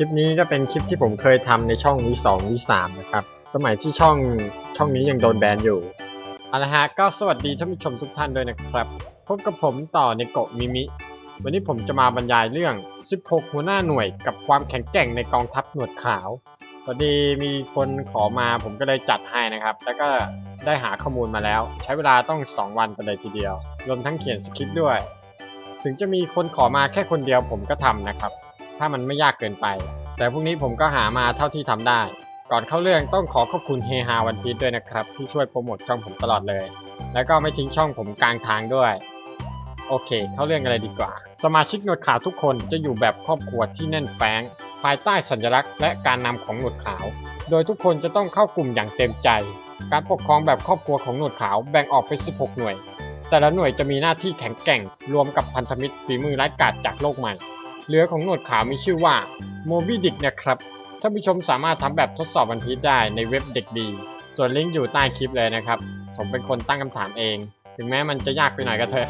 ลิปนี้ก็เป็นคลิปที่ผมเคยทำในช่องวีสองวีสามนะครับ สมัยที่ช่องช่องนี้ยังโดนแบนอยู่เอาละฮะก็สวัสดีท่านผู้ชมทุกท่านด้วยนะครับ พบกับผมต่อในโกะมิมิ วันนี้ผมจะมาบรรยายเรื่อง 16 หัวหน้าหน่วยกับความแข็งแกร่งในกองทัพหนวดขาวพอดีมีคนขอมาผมก็เลยจัดให้นะครับ แล้วก็ได้หาข้อมูลมาแล้ว ใช้เวลาต้อง 2 วันกันเลยทีเดียว รวมทั้งเขียนสคริปต์ด้วย ถึงจะมีคนขอมาแค่คนเดียวผมก็ทำนะครับ ถ้ามันไม่ยากเกินไป แต่พรุ่งนี้ผมก็หามาเท่าที่ทำได้ ก่อนเข้าเรื่องต้องขอขอบคุณเฮฮาวันพีด้วยนะครับ ที่ช่วยโปรโมทช่องผมตลอดเลย แล้วก็ไม่ทิ้งช่องผมกลางทางด้วยโอเค เข้าเรื่องกันเลยดีกว่า สมาชิกหนวดขาวทุกคนจะอยู่แบบครอบครัวที่แน่นแฟ้ง ภายใต้สัญลักษณ์และการนำของหนวดขาว โดยทุกคนจะต้องเข้ากลุ่มอย่างเต็มใจ การปกครองแบบครอบครัวของหนวดขาวแบ่งออกเป็น 16 หน่วย แต่ละหน่วยจะมีหน้าที่แข็งแกร่ง รวมกับพันธมิตรฝีมือร้ายกาจจากโลกใหม่ เรือของหนวดขาวมีชื่อว่าโมบิดิกนะครับ ท่านผู้ชมสามารถทำแบบทดสอบวันพีชได้ในเว็บเด็กดี ส่วนลิงก์อยู่ใต้คลิปเลยนะครับ ผมเป็นคนตั้งคำถามเอง ถึงแม้มันจะยากไปหน่อยก็เถอะ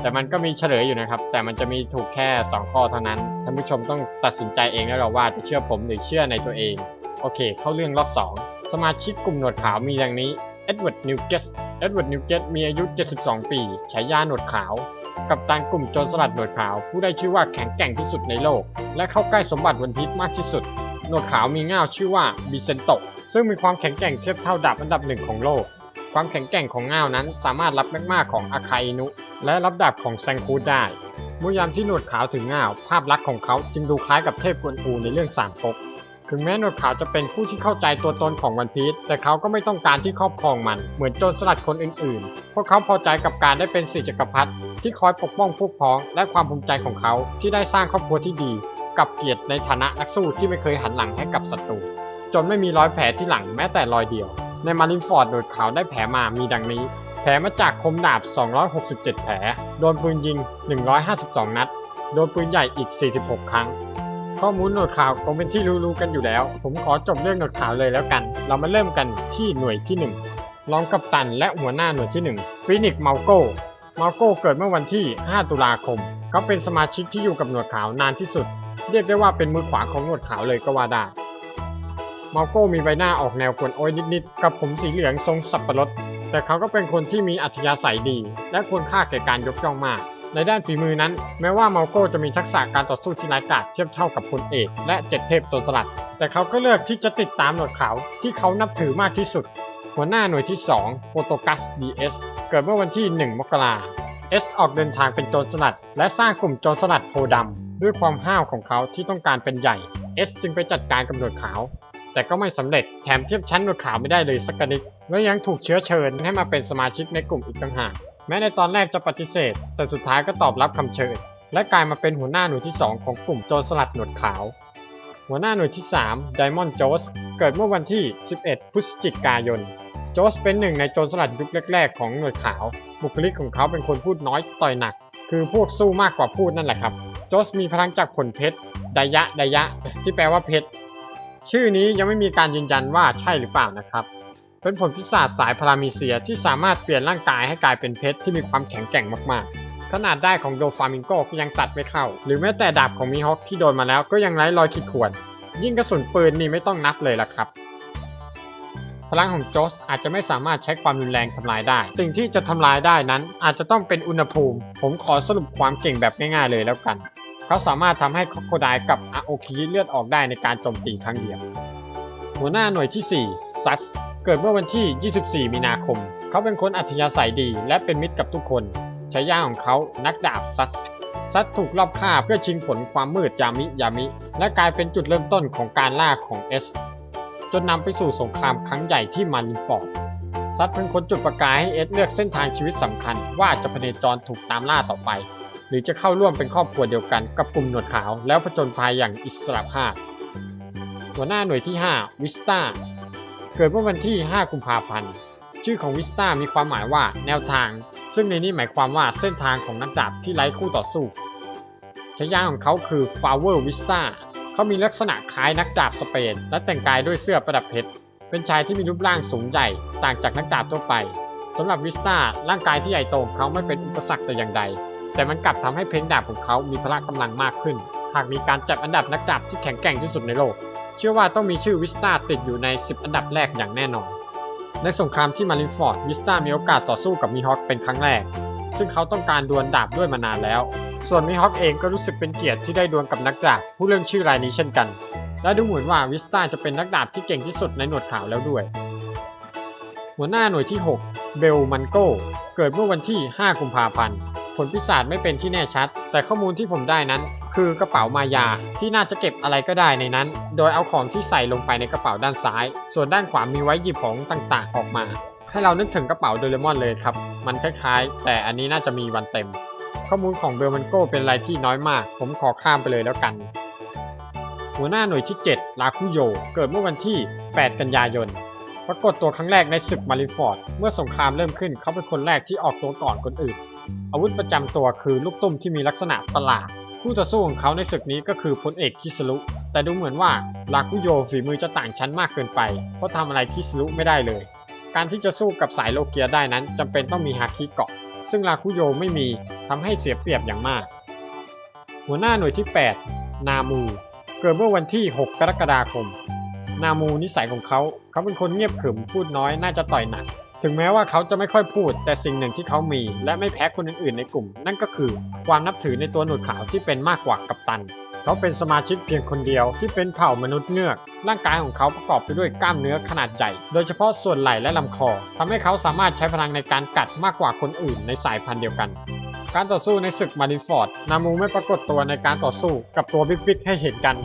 แต่มันก็มีเฉลยอยู่นะครับ แต่มันจะมีถูกแค่ 2 ข้อเท่านั้น ท่านผู้ชมต้องตัดสินใจเองแล้วหรอว่าจะเชื่อผมหรือเชื่อในตัวเอง โอเค เข้าเรื่องรอบ 2 สมาชิกกลุ่มหนวดขาวมีดังนี้ เอ็ดเวิร์ด นิวเกส เอ็ดเวิร์ด นิวเกส มีอายุ 72 ปี ฉายาหนวดขาว กับตันกลุ่มโจรสลัดหนวดขาว ผู้ได้ชื่อว่าแข็งแกร่งที่สุดในโลก และเข้าใกล้สมบัติวันพีชมากที่สุด หนวดขาวมีง่าวชื่อว่าบิเซนโตซึ่งมีความแข็งแกร่งเทียบเท่าดาบอันดับหนึ่งของโลก ความแข็งแกร่งของง่าวนั้นสามารถรับแมกมาของอาคาอินุ และรับดาบของแซงคูได้เมื่อยามที่หนวดขาวถึงง่าว ภาพลักษณ์ของเขาจึงดูคล้ายกับเทพกวนอูในเรื่องสามก๊ก ถึงแม้หนวดขาวจะเป็นผู้ที่เข้าใจตัวตนของวันพีชแต่เขาก็ไม่ต้องการที่ครอบครองมัน เหมือนโจรสลัดคนอื่นๆ พวกเขาพอใจกับการได้เป็นสี่จักรพรรดิที่คอยปกป้องพวกพ้อง และความภูมิใจของเขาที่ได้สร้างครอบครัวที่ดี กับเกียรติในฐานะนักสู้ที่ไม่เคยหันหลังให้กับศัตรู จนไม่มีรอยแผลที่หลังแม้แต่รอยเดียว ในมารินฟอร์ดโดดขาวได้แผลมามีดังนี้ แผลมาจากคมดาบ 267 แผล โดนปืนยิง 152 นัด โดนปืนใหญ่อีก 46 ครั้ง ข้อมูลหนวดข่าวคงเป็นที่รู้ๆกันอยู่แล้ว ผมขอจบเรื่องหนวดข่าวเลยแล้วกัน เรามาเริ่มกันที่หน่วยที่ 1 รองกัปตันและหัวหน้าหน่วยที่1ฟินิกเมาโกเมาโก้เกิดเมื่อวันที่ 5 ตุลาคม เขาเป็นสมาชิกที่อยู่กับหนวดขาวนานที่สุด เรียกได้ว่าเป็นมือขวาของหนวดขาวเลยก็ว่าได้มาโก้มีใบหน้าออกแนวกวนโอยนิดๆ กับผมสีเหลืองทรงสับปะรด แต่เขาก็เป็นคนที่มีอัธยาศัยดี และควรค่าแก่การยกย่องมาก ในด้านฝีมือนั้น แม้ว่ามาโก้จะมีทักษะการต่อสู้ที่ร้ายกาจเทียบเท่ากับพลเอกและเจ็ดเทพโจรสลัด แต่เขาก็เลือกที่จะติดตามหนวดขาวที่เขานับถือมากที่สุด หัวหน้าหน่วยที่2โปรโตกัส DS เกิดเมื่อวันที่ 1 มกราเอสออกเดินทางเป็นโจรสลัด และสร้างกลุ่มโจรสลัดโพดำด้วยความห้าวของเขาที่ต้องการเป็นใหญ่เอสจึงไปจัดการกับหนวดขาว แต่ก็ไม่สำเร็จแถมเทียบชั้นหนวดขาวไม่ได้เลยสักนิดและยังถูกเชื้อเชิญให้มาเป็นสมาชิกในกลุ่มอีกต่างหาก แม้ในตอนแรกจะปฏิเสธ แต่สุดท้ายก็ตอบรับคำเชิญ และกลายมาเป็นหัวหน้าหน่วยที่ 2 ของกลุ่มโจรสลัดหนวดขาว หัวหน้าหน่วยที่ 3 Diamond j o s เกิดเมื่อวันที่ 11 พฤศจิกายนโจสเป็นหนึ่งในโจรสลัดยุคแรก ๆ ของหนวยขาว บุคลิกของเขาเป็นคนพูดน้อยต่อยหนัก คือพวกสู้มากกว่าพูดนั่นแหละครับ โจสมีพลังจากผลเพชรไดยะไดยะ ที่แปลว่าเพชร ชื่อนี้ยังไม่มีการยืนยันว่าใช่หรือเปล่านะครับ เป็นผลพิศาจสายพารามีเซียที่สามารถเปลี่ยนร่างกายให้กลายเป็นเพชรที่มีความแข็งแกร่งมากๆ ขนาดได้ของโดฟามิงโกก็ยังตัดไม่เข้า หรือแม้แต่ดาบของมีฮอคที่โดนมาแล้วก็ยังไร้รอยขีดข่วน ยิ่งกระสุนปืนนี่ไม่ต้องนับเลยล่ะครับ พลังของโจสอาจจะไม่สามารถใช้ความรุนแรงทำลายได้ สิ่งที่จะทำลายได้นั้นอาจจะต้องเป็นอุณหภูมิ ผมขอสรุปความเก่งแบบง่ายๆเลยแล้วกัน เขาสามารถทำให้คอโคไดกับอาโอคิเลือดออกได้ในการโจมตีครั้งเดียว หัวหน้าหน่วยที่4ซัส เกิดเมื่อวันที่ 24 มีนาคม เขาเป็นคนอัธยาศัยดีและเป็นมิตรกับทุกคนฉายาของเขานักดาบซัสซัสถูกลอบฆ่าเพื่อชิงผลความมืดยามิยามิ และกลายเป็นจุดเริ่มต้นของการล่าของเอส จนนำไปสู่สงครามครั้งใหญ่ที่มารินฟอร์ดซัดเป็นคนจุดประกายให้เอสเลือกเส้นทางชีวิตสำคัญ ว่าจะพเนจรถูกตามล่าต่อไป หรือจะเข้าร่วมเป็นครอบครัวเดียวกันกับกลุ่มหนวดขาวแล้วผจญภัยอย่างอิสระภาพหัวหน้าหน่วยที่ 5 วิสตา เกิดเมื่อวันที่ 5 กุมภาพันธ์ ชื่อของวิสตามีความหมายว่าแนวทาง ซึ่งในนี้หมายความว่าเส้นทางของนักดาบที่ไร้คู่ต่อสู้ฉายาของเขาคือ Flower Vista เขามีลักษณะคล้ายนักดาบสเปน และแต่งกายด้วยเสื้อประดับเพชร เป็นชายที่มีรูปร่างสูงใหญ่ ต่างจากนักดาบทั่วไปสำหรับวิสตาร่างกายที่ใหญ่โตของเขาไม่เป็นอุปสรรคแต่อย่างใด แต่มันกลับทำให้เพลงดาบของเขามีพละกำลังมากขึ้น หากมีการจัดอันดับนักดาบที่แข็งแกร่งที่สุดในโลก เชื่อว่าต้องมีชื่อวิสตาติดอยู่ใน 10 อันดับแรกอย่างแน่นอน ในสงครามที่มารินฟอร์ดวิสตามีโอกาสต่อสู้กับมีฮอคเป็นครั้งแรก ซึ่งเขาต้องการดวลดาบด้วยมานานแล้ว ส่วนมีฮอคเองก็รู้สึกเป็นเกียรติที่ได้ดวลกับนักดาบผู้เรื่องชื่อรายนี้เช่นกัน และดูเหมือนว่าวิสตาจะเป็นนักดาบที่เก่งที่สุดในหนวดขาวแล้วด้วย หัวหน้าหน่วยที่ 6 เบลมันโกเกิดเมื่อวันที่ 5 กุมภาพันธ์ ผลพิศาจไม่เป็นที่แน่ชัด แต่ข้อมูลที่ผมได้นั้น คือกระเป๋ามายาที่น่าจะเก็บอะไรก็ได้ในนั้น โดยเอาของที่ใส่ลงไปในกระเป๋าด้านซ้าย ส่วนด้านขวามีไว้หยิบของต่างๆ ออกมา ให้เรานึกถึงกระเป๋าโดเรมอนเลยครับ มันคล้ายๆ แต่อันนี้น่าจะมีวันเต็ม ข้อมูลของเบลมันโกเป็นอะไรที่น้อยมาก ผมขอข้ามไปเลยแล้วกันหัวหน้าหน่วยที่ 7 ลาคุโย เกิดเมื่อวันที่ 8 กันยายน ปรากฏตัวครั้งแรกในศึกมาริฟอร์ด เมื่อสงครามเริ่มขึ้นเขาเป็นคนแรกที่ออกตัวก่อนคนอื่น อาวุธประจำตัวคือลูกตุ้มที่มีลักษณะประหลาดคู่ต่อสู้ของเขาในศึกนี้ก็คือพลเอกคิสรุแต่ดูเหมือนว่าลาคุโยฝีมือจะต่างชั้นมากเกินไป เพราะทำอะไรคิสรุไม่ได้เลย การที่จะสู้กับสายโลเกียได้นั้นจำเป็นต้องมีฮาคิเกาะ ซึ่งลาคุโยไม่มีทำให้เสียเปรียบอย่างมาก หัวหน้าหน่วยที่ 8 นามู เกิดเมื่อวันที่ 6 กรกฎาคม นามูนิสัยของเขา เขาเป็นคนเงียบขรึมพูดน้อยน่าจะต่อยหนัก ถึงแม้ว่าเขาจะไม่ค่อยพูด แต่สิ่งหนึ่งที่เขามี และไม่แพ้คนอื่นๆในกลุ่ม นั่นก็คือความนับถือในตัวหนวดขาวที่เป็นมากกว่ากัปตัน เขาเป็นสมาชิกเพียงคนเดียวที่เป็นเผ่ามนุษย์เงือก ร่างกายของเขาประกอบไปด้วยกล้ามเนื้อขนาดใหญ่ โดยเฉพาะส่วนไหล่และลำคอทำให้เขาสามารถใช้พลังในการกัดมากกว่าคนอื่นในสายพันธุ์เดียวกัน การต่อสู้ในศึกมาริฟอร์ด นามูไม่ปรากฏตัวในการต่อสู้กับตัวบิ๊กๆให้เห็นกัน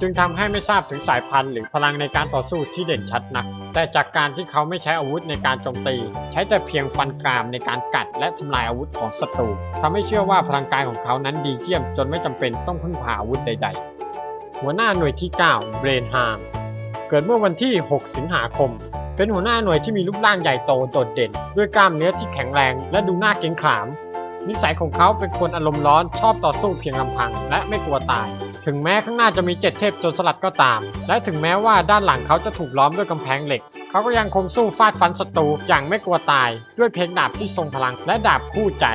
จึงทำให้ไม่ทราบถึงสายพันธุ์หรือพลังในการต่อสู้ที่เด่นชัดนัก แต่จากการที่เขาไม่ใช้อาวุธในการโจมตี ใช้แต่เพียงฟันกรามในการกัด และทำลายอาวุธของศัตรูทำให้เชื่อว่าพลังกายของเขานั้นดีเยี่ยม จนไม่จำเป็นต้องพึ่งพาอาวุธใด ๆ หัวหน้าหน่วยที่ 9 เบรนฮามเกิดเมื่อวันที่ 6 สิงหาคม เป็นหัวหน้าหน่วยที่มีรูปร่างใหญ่โตโดดเด่น ด้วยกล้ามเนื้อที่แข็งแรง และดูน่าเกรงขาม นิสัยของเขาเป็นคนอารมณ์ร้อนชอบต่อสู้เพียงลำพัง และไม่กลัวตาย ถึงแม้ข้างหน้าจะมีเจ็ดเทพโจรสลัดก็ตาม และถึงแม้ว่าด้านหลังเขาจะถูกล้อมด้วยกำแพงเหล็ก เขาก็ยังคงสู้ฟาดฟันศัตรูอย่างไม่กลัวตาย ด้วยเพลงดาบที่ทรงพลังและดาบคู่ใจ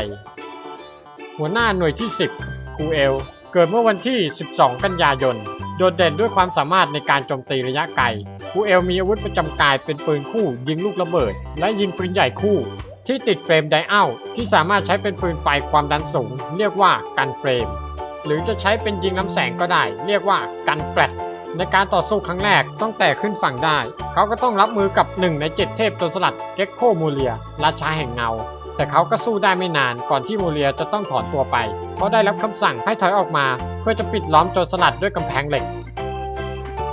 หัวหน้าหน่วยที่ 10คูเอล เกิดเมื่อวันที่ 12 กันยายน โดดเด่นด้วยความสามารถในการโจมตีระยะไกลคูเอลมีอาวุธประจำกายเป็นปืนคู่ ยิงลูกระเบิด และยิงปืนใหญ่คู่ ที่ติดเฟรมไดอัลที่สามารถใช้เป็นปืนไฟความดันสูง เรียกว่ากันเฟรม หรือจะใช้เป็นยิงลำแสงก็ได้ เรียกว่ากันแฟลชในการต่อสู้ครั้งแรกต้องแต่ขึ้นฝั่งได้ เขาก็ต้องรับมือกับหนึ่งในเจ็ดเทพโจรสลัดเก็กโคมูเลีย ราชาแห่งเงา แต่เขาก็สู้ได้ไม่นานก่อนที่มูเลียจะต้องถอนตัวไป เพราะได้รับคำสั่งให้ถอยออกมา เพื่อจะปิดล้อมโจรสลัดด้วยกำแพงเหล็ก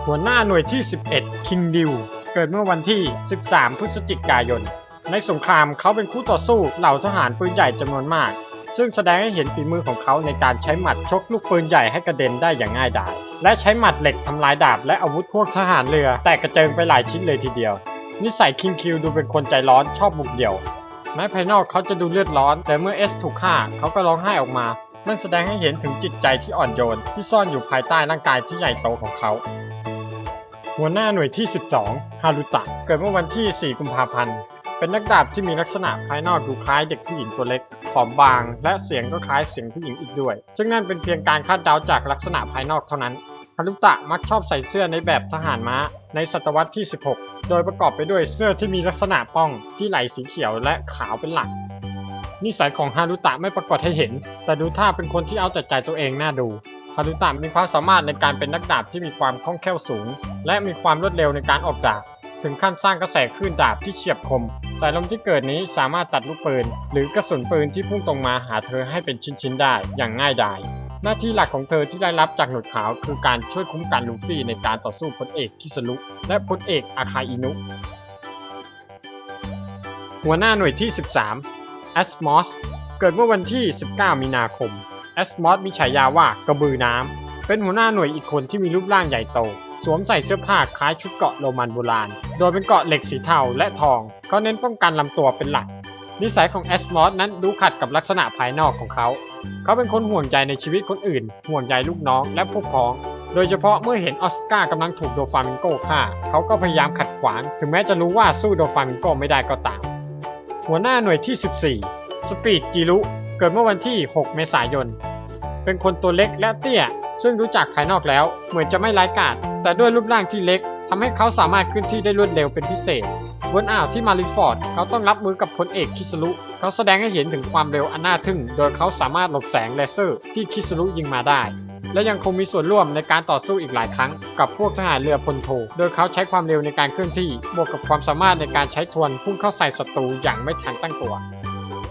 หัวหน้าหน่วยที่ 11 คิงดิวเกิดเมื่อวันที่ 13 พฤศจิกายน ในสงครามเขาเป็นคู่ต่อสู้เหล่าทหารปืนใหญ่จำนวนมาก ซึ่งแสดงให้เห็นฝีมือของเขาในการใช้หมัดชกลูกปืนใหญ่ให้กระเด็นได้อย่างง่ายดาย และใช้หมัดเหล็กทำลายดาบและอาวุธพวกทหารเรือ แตกกระเจิงไปหลายชิ้นเลยทีเดียว นิสัยคิงคิวดูเป็นคนใจร้อนชอบบุกเดี่ยว แม้ภายนอกเขาจะดูเลือดร้อน แต่เมื่อเอสถูกฆ่าเขาก็ร้องไห้ออกมานั่นแสดงให้เห็นถึงจิตใจที่อ่อนโยนที่ซ่อนอยู่ภายใต้ร่างกายที่ใหญ่โตของเขา หัวหน้าหน่วยที่ 12 ฮารุตะ เกิดเมื่อวันที่ 4 กุมภาพันธ์ เป็นนักดาบที่มีลักษณะภายนอกดูคล้ายเด็กผู้หญิงตัวเล็ก อมบาง และเสียงก็คล้ายเสียงผู้หญิงอีกด้วย ซึ่งนั่นเป็นเพียงการคาดเดาจากลักษณะภายนอกเท่านั้นฮารุตะมักชอบใส่เสื้อในแบบทหารม้าในศตวรรษที่ 16 โดยประกอบไปด้วยเสื้อที่มีลักษณะป้องที่ไหล่สีเขียวและขาวเป็นหลัก นิสัยของฮารุตะไม่ปรากฏให้เห็น แต่ดูท่าเป็นคนที่เอาแต่ใจตัวเองน่าดูฮารุตะมีความสามารถในการเป็นนักดาบที่มีความคล่องแคล่วสูง และมีความรวดเร็วในการออกดาบ ถึงขั้นสร้างกระแสคลื่นดาบที่เฉียบคม แต่ลมที่เกิดนี้สามารถตัดลูกปืน หรือกระสุนปืนที่พุ่งตรงมาหาเธอให้เป็นชิ้นๆได้อย่างง่ายดายหน้าที่หลักของเธอที่ได้รับจากหนวดขาว คือการช่วยคุ้มกันลูฟี่ในการต่อสู้พลเอกคิสรุและพลเอกอาคาอินุ หัวหน้าหน่วยที่ 13แอสมอสเกิดเมื่อวันที่ 19 มีนาคมแอสมอสมีฉายาว่ากระบือน้ำเป็นหัวหน้าหน่วยอีกคนที่มีรูปร่างใหญ่โต สวมใส่เสื้อผ้าคล้ายชุดเกราะโรมันโบราณ โดยเป็นเกราะเหล็กสีเทาและทอง เขาเน้นป้องกันลำตัวเป็นหลัก นิสัยของแอสมอสนั้นดูขัดกับลักษณะภายนอกของเขา เขาเป็นคนห่วงใยในชีวิตคนอื่น ห่วงใยลูกน้องและพวกพ้อง โดยเฉพาะเมื่อเห็นออสการ์กำลังถูกโดฟามิงโกฆ่า เขาก็พยายามขัดขวาง ถึงแม้จะรู้ว่าสู้โดฟามิงโกไม่ได้ก็ตาม หัวหน้าหน่วยที่ 14 สปีดจิรุ เกิดเมื่อวันที่ 6 เมษายน เป็นคนตัวเล็กและเตี้ย ซึ่งรู้จักภายนอกแล้ว เหมือนจะไม่ร้ายกาจแต่ด้วยรูปร่างที่เล็กทำให้เขาสามารถขึ้นที่ได้รวดเร็วเป็นพิเศษบนอ่าวที่มาริฟอร์ดเขาต้องรับมือกับพลเอกคิสรุเขาแสดงให้เห็นถึงความเร็วอันน่าทึ่ง โดยเขาสามารถหลบแสงเลเซอร์ที่คิสรุยิงมาได้ และยังคงมีส่วนร่วมในการต่อสู้อีกหลายครั้ง กับพวกทหารเรือพลโท โดยเขาใช้ความเร็วในการเคลื่อนที่บวกกับความสามารถในการใช้ทวนพุ่งเข้าใส่ศัตรูอย่างไม่ทันตั้งตัว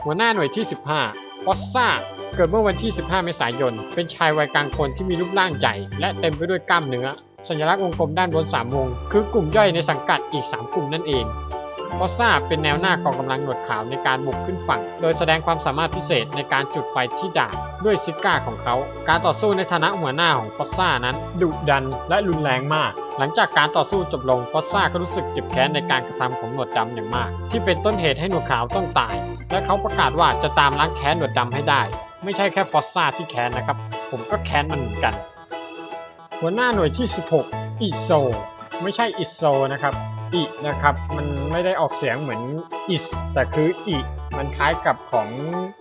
หัวหน้าหน่วยที่ 15 ฟอสซ่าเกิดเมื่อวันที่ 15 เมษายน เป็นชายวัยกลางคนที่มีรูปร่างใหญ่ และเต็มไปด้วยกล้ามเนื้อ สัญลักษณ์วงกลมด้านบน3วงคือกลุ่มย่อยในสังกัดอีก 3 กลุ่มนั่นเอง ฟอสซ่าเป็นแนวหน้ากองกำลังหนวดขาวในการบุกขึ้นฝั่ง โดยแสดงความสามารถพิเศษในการจุดไฟที่ดาบด้วยซิก้าของเขา การต่อสู้ในฐานะหัวหน้าของฟอสซ่านั้น ดุดันและรุนแรงมาก หลังจากการต่อสู้จบลงฟอสซ่าก็รู้สึกเจ็บแค้นในการกระทำของหนวดดำอย่างมาก ที่เป็นต้นเหตุให้หนวดขาวต้องตาย และเขาประกาศว่าจะตามล้างแค้นหนวดดำให้ได้ ไม่ใช่แค่ฟอสซ่าที่แค้นนะครับ ผมก็แค้นมันเหมือนกัน หัวหน้าหน่วยที่ 16 อิโซ ไม่ใช่อิโซนะครับ อินะครับ มันไม่ได้ออกเสียงเหมือนอิสแต่คืออิมันคล้ายกับของ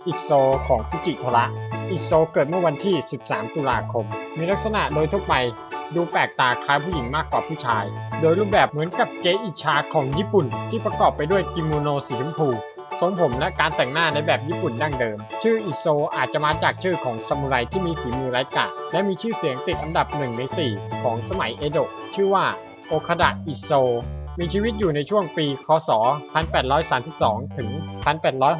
อิโซของฟุจิโทระอิโซเกิดเมื่อวันที่ 13 ตุลาคม มีลักษณะโดยทั่วไปดูแปลกตาคล้ายผู้หญิงมากกว่าผู้ชาย โดยรูปแบบเหมือนกับเกอิชาของญี่ปุ่น ที่ประกอบไปด้วยกิโมโนสีชมพูทรงผมและการแต่งหน้าในแบบญี่ปุ่นดั้งเดิม ชื่ออิโซอาจจะมาจากชื่อของซามูไรที่มีฝีมือไร้กาและมีชื่อเสียงติดอันดับหนึ่งในสี่ของสมัยเอโดะชื่อว่าโอคาดะอิโซ มีชีวิตอยู่ในช่วงปี คศ 1832 ถึง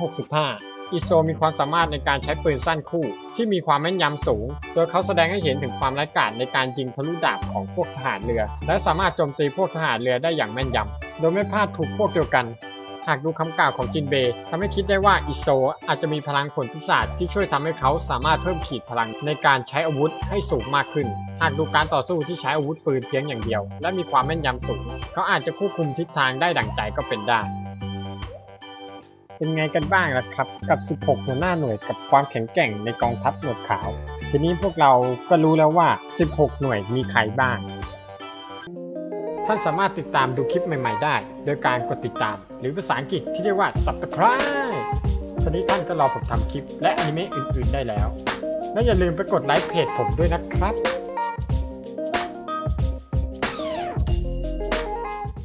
1865 อิโซมีความสามารถในการใช้ปืนสั้นคู่ ที่มีความแม่นยำสูง โดยเขาแสดงให้เห็นถึงความร้ายกาจในการยิงทะลุดาบของพวกทหารเรือ และสามารถโจมตีพวกทหารเรือได้อย่างแม่นยำ โดยไม่พลาดถูกพวกเดียวกัน หากดูคำกล่าวของจินเบย์ทำให้คิดได้ว่าอิโซอาจจะมีพลังผลพิศาจที่ช่วยทำให้เขาสามารถเพิ่มขีดพลังในการใช้อาวุธให้สูงมากขึ้น หากดูการต่อสู้ที่ใช้อาวุธปืนเพียงอย่างเดียว และมีความแม่นยำสูง เขาอาจจะควบคุมทิศทางได้ดั่งใจก็เป็นได้เป็นไงกันบ้างล่ะครับ กับ 16 หัวหน้าหน่วยกับความแข็งแกร่งในกองทัพหนวดขาว ทีนี้พวกเราก็รู้แล้วว่า 16 หน่วยมีใครบ้าง ท่านสามารถติดตามดูคลิปใหม่ ๆ ได้ โดยการกดติดตาม หรือภาษาอังกฤษที่เรียกว่า subscribe ตอนนี้ท่านก็รอผมทำคลิปและอนิเมะอื่น ๆ ได้แล้ว และอย่าลืมไปกดไลค์เพจผมด้วยนะครับ